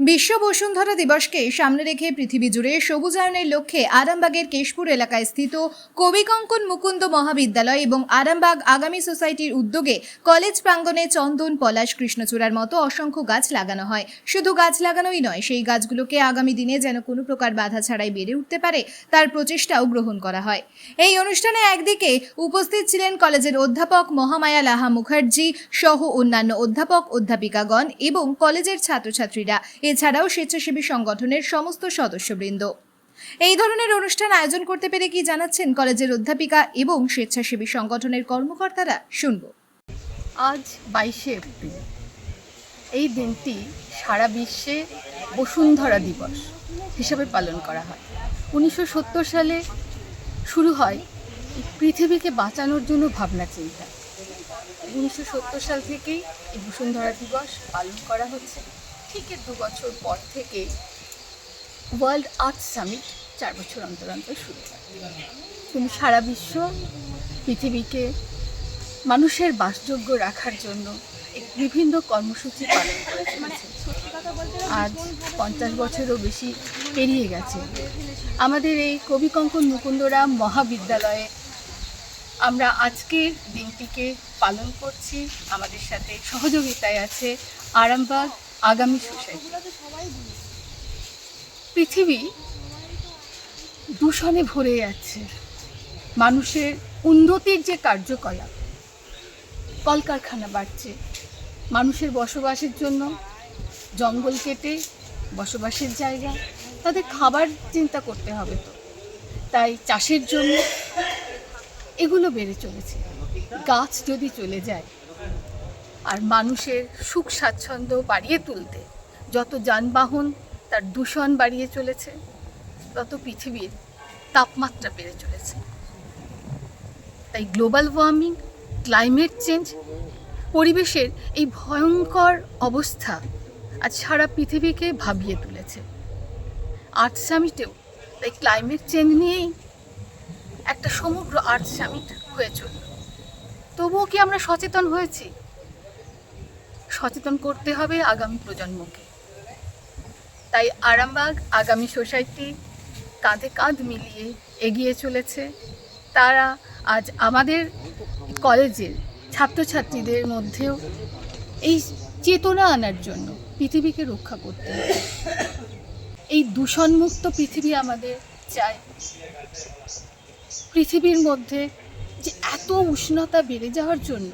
বিশ্ব বসুন্ধরা দিবসকে সামনে রেখে পৃথিবী জুড়ে সবুজায়নের লক্ষ্যে আরামবাগের কেশপুর এলাকায় স্থিত কবিকঙ্কন মুকুন্দ মহাবিদ্যালয় এবং আরামবাগ আগামী সোসাইটির উদ্যোগে কলেজ প্রাঙ্গণে চন্দন, পলাশ, কৃষ্ণচূড়ার মতো অসংখ্য গাছ লাগানো হয়। শুধু গাছ লাগানোই নয়, সেই গাছগুলোকে আগামী দিনে যেন কোনো প্রকার বাধা ছাড়াই বেড়ে উঠতে পারে, তার প্রচেষ্টাও গ্রহণ করা হয়। এই অনুষ্ঠানে একদিকে উপস্থিত ছিলেন কলেজের অধ্যাপক মহামায়া লাহা মুখার্জি সহ অন্যান্য অধ্যাপক, অধ্যাপিকাগণ এবং কলেজের ছাত্রছাত্রীরা। এছাড়াও স্বেচ্ছাসেবী সংগঠনের সমস্ত সদস্যবৃন্দ। এই ধরনের অনুষ্ঠান আয়োজন করতে পেরে কি জানাচ্ছেন কলেজের অধ্যাপিকা এবং স্বেচ্ছাসেবী সংগঠনের কর্মকর্তারা? শুনব। আজ বাইশে এপ্রিল। এই দিনটি সারা বিশ্বে বসুন্ধরা দিবস হিসাবে পালন করা হয়। উনিশশো সত্তর সালে শুরু হয় পৃথিবীকে বাঁচানোর জন্য ভাবনা চিন্তা। উনিশশো সত্তর সাল থেকেই এই বসুন্ধরা দিবস পালন করা হচ্ছে। এর দু বছর পর থেকে ওয়ার্ল্ড আর্থ সামিট চার বছর অন্তর অন্তর শুরু হয়। কিন্তু সারা বিশ্ব পৃথিবীকে মানুষের বাসযোগ্য রাখার জন্য বিভিন্ন কর্মসূচি পালন আজ পঞ্চাশ বছরও বেশি পেরিয়ে গেছে। আমাদের এই কবিকঙ্কন মুকুন্দরাম মহাবিদ্যালয়ে আমরা আজকের দিনটিকে পালন করছি। আমাদের সাথে সহযোগিতায় আছে আরামবাগ আগামী সোসাইটি পৃথিবী দূষণে ভরে যাচ্ছে মানুষের উন্নতির যে কার্যকলাপ, কলকারখানা বাড়ছে। মানুষের বসবাসের জন্য জঙ্গল কেটে বসবাসের জায়গা, তাদের খাবার চিন্তা করতে হবে তো। তাই চাষের জন্য এগুলো বেড়ে চলেছে। গাছ যদি চলে যায় আর মানুষের সুখ স্বাচ্ছন্দ্য বাড়িয়ে তুলতে। যত যানবাহন তার দূষণ বাড়িয়ে চলেছে, তত পৃথিবীর তাপমাত্রা বেড়ে চলেছে। তাই গ্লোবাল ওয়ার্মিং, ক্লাইমেট চেঞ্জ, পরিবেশের এই ভয়ঙ্কর অবস্থা আজ সারা পৃথিবীকে ভাবিয়ে তুলেছে। আর্থ সামিটেও তাই ক্লাইমেট চেঞ্জ নিয়েই একটা সমগ্র আর্থ সামিট হয়ে চলল। তবুও কি আমরা সচেতন হয়েছি? সচেতন করতে হবে আগামী প্রজন্মকে। তাই আরামবাগ আগামী সোসাইটি কাঁধে কাঁধ মিলিয়ে এগিয়ে চলেছে। তারা আজ আমাদের কলেজের ছাত্রছাত্রীদের মধ্যেও এই চেতনা আনার জন্য পৃথিবীকে রক্ষা করতে এই দূষণমুক্ত পৃথিবী আমাদের চাই। পৃথিবীর মধ্যে যে এত উষ্ণতা বেড়ে যাওয়ার জন্য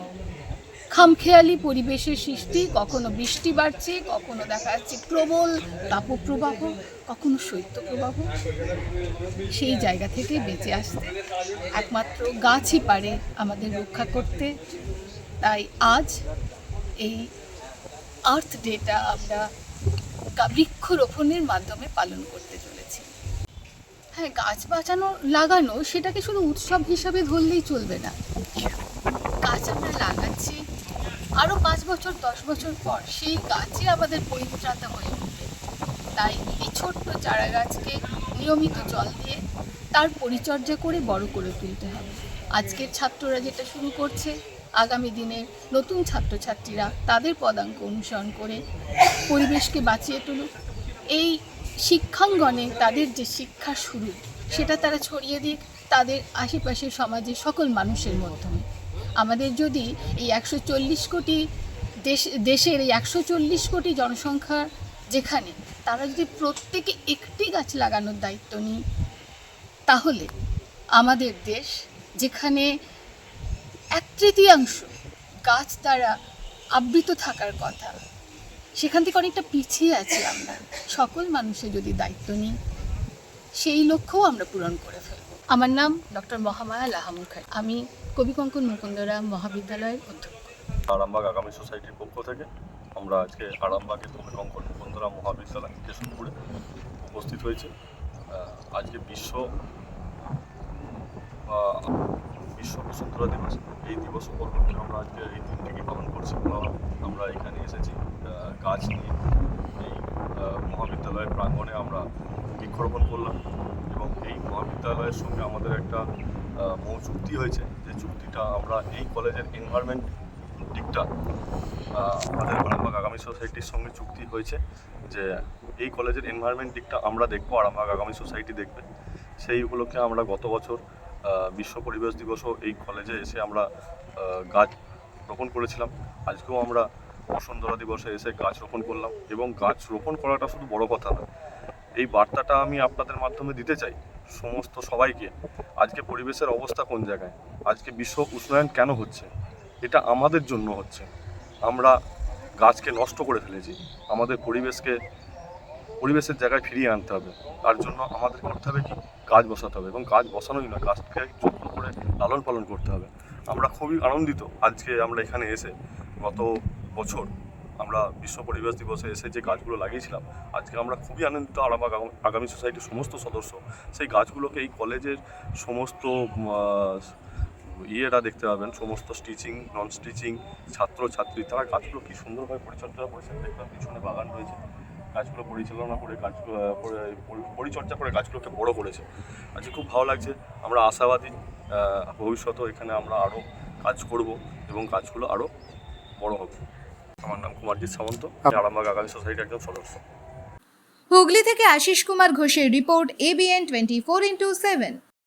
খামখেয়ালি পরিবেশের সৃষ্টি, কখনো বৃষ্টি বাড়ছে, কখনো দেখা যাচ্ছে প্রবল তাপপ্রবাহ, কখনো শৈত্যপ্রবাহ। সেই জায়গা থেকে বেঁচে আসতে একমাত্র গাছই পারে আমাদের রক্ষা করতে। তাই আজ এই আর্থ ডেটা আমরা বৃক্ষরোপণের মাধ্যমে পালন করতে চলেছি। হ্যাঁ গাছ বাঁচানো, লাগানো, সেটাকে শুধু উৎসব হিসাবে ধরলেই চলবে না। গাছ আমরা লাগাচ্ছি আরও পাঁচ বছর, দশ বছর পর সেই গাছই আমাদের পরিত্রাতা হয়ে উঠবে। তাই এই ছোট্ট চারা গাছকে নিয়মিত জল দিয়ে তার পরিচর্যা করে বড় করে তুলতে হবে। আজকের ছাত্ররা যেটা শুরু করছে, আগামী দিনের নতুন ছাত্রছাত্রীরা তাদের পদাঙ্ক অনুসরণ করে পরিবেশকে বাঁচিয়ে তুলুক। এই শিক্ষাঙ্গনে তাদের যে শিক্ষা শুরু, সেটা তারা ছড়িয়ে দিক। তাদের আশেপাশের সমাজের সকল মানুষের মাধ্যমে আমাদের যদি এই একশো চল্লিশ কোটি দেশ, দেশের এই একশো চল্লিশ কোটি জনসংখ্যা যেখানে, তারা যদি প্রত্যেকে একটি গাছ লাগানোর দায়িত্ব নিই, তাহলে আমাদের দেশ যেখানে এক তৃতীয়াংশ গাছ দ্বারা আবৃত থাকার কথা, সেখান থেকে অনেকটা পিছিয়ে আছি আমরা। সকল মানুষের যদি দায়িত্ব নিই, সেই লক্ষ্যও আমরা পূরণ করে ফেলব। আমার নাম ডক্টর মহামায়া লাহামুখার আমি কবিকঙ্কন মুকুন্দরাম মহাবিদ্যালয়ের অধ্যক্ষ। আরামবাগ আগামী সোসাইটির পক্ষ থেকে আমরা আজকে আরামবাগের কঙ্কন মুকুন্দরা মহাবিদ্যালয় কেশবপুরে উপস্থিত হয়েছে। আজকে বিশ্ব বিশ্ব বসুন্ধরা দিবস, এই দিবস উপলক্ষে আমরা আজকে এই দিনটিকে পালন করছি। আমরা এখানে এসেছি গাছ নিয়ে, এই মহাবিদ্যালয়ের প্রাঙ্গণে আমরা বৃক্ষরোপণ করলাম এবং এই মহাবিদ্যালয়ের সঙ্গে আমাদের একটা মৌ চুক্তি হয়েছে যে চুক্তিটা আমরা এই কলেজের এনভায়রনমেন্ট দিকটা আমাদের আরামবাগ আগামী সোসাইটির সঙ্গে চুক্তি হয়েছে যে এই কলেজের এনভায়রনমেন্ট দিকটা আমরা দেখব আর আমার আগামী সোসাইটি দেখবে। সেই উপলক্ষে আমরা গত বছর বিশ্ব পরিবেশ দিবসও এই কলেজে এসে আমরা গাছ রোপণ করেছিলাম। আজকেও আমরা বসুন্ধরা দিবসে এসে গাছ রোপণ করলাম এবং গাছ রোপণ করাটা শুধু বড় কথা না, এই বার্তাটা আমি আপনাদের মাধ্যমে দিতে চাই সমস্ত সবাইকে। আজকে পরিবেশের অবস্থা কোন জায়গায়? আজকে বিশ্ব উষ্ণায়ন কেন হচ্ছে? এটা আমাদের জন্য হচ্ছে। আমরা গাছকে নষ্ট করে ফেলেছি। আমাদের পরিবেশকে, পরিবেশের জায়গায় ফিরিয়ে আনতে হবে। তার জন্য আমাদের করতে হবে কি? গাছ বসাতে হবে এবং গাছ বসানোই না গাছকে যত্ন করে লালন পালন করতে হবে। আমরা খুবই আনন্দিত আজকে আমরা এখানে এসে গত বছর আমরা বিশ্ব পরিবেশ দিবসে এসে যে গাছগুলো লাগিয়েছিলাম, আজকে আমরা খুবই আনন্দিত। আর আমার আগামী সোসাইটির সমস্ত সদস্য, সেই গাছগুলোকে এই কলেজের সমস্ত ইয়েরা দেখতে পাবেন, সমস্ত স্টিচিং নন স্টিচিং ছাত্র ছাত্রী তারা গাছগুলো কী সুন্দরভাবে পরিচর্যা করেছেন দেখলাম, পিছনে বাগান রয়েছে। গাছগুলো পরিচালনা করে গাছ পরিচর্যা করে গাছগুলোকে বড় করেছে। আজকে খুব ভালো লাগছে, আমরা আশাবাদী ভবিষ্যতেও এখানে আমরা আরও কাজ করব এবং গাছগুলো আরও বড় হবে। আমার নাম কুমারজিৎ সামন্ত আরামবাগ আগামী সোসাইটির একজন সদস্য। হুগলি থেকে আশিস কুমার ঘোষের report ABN twenty four into seven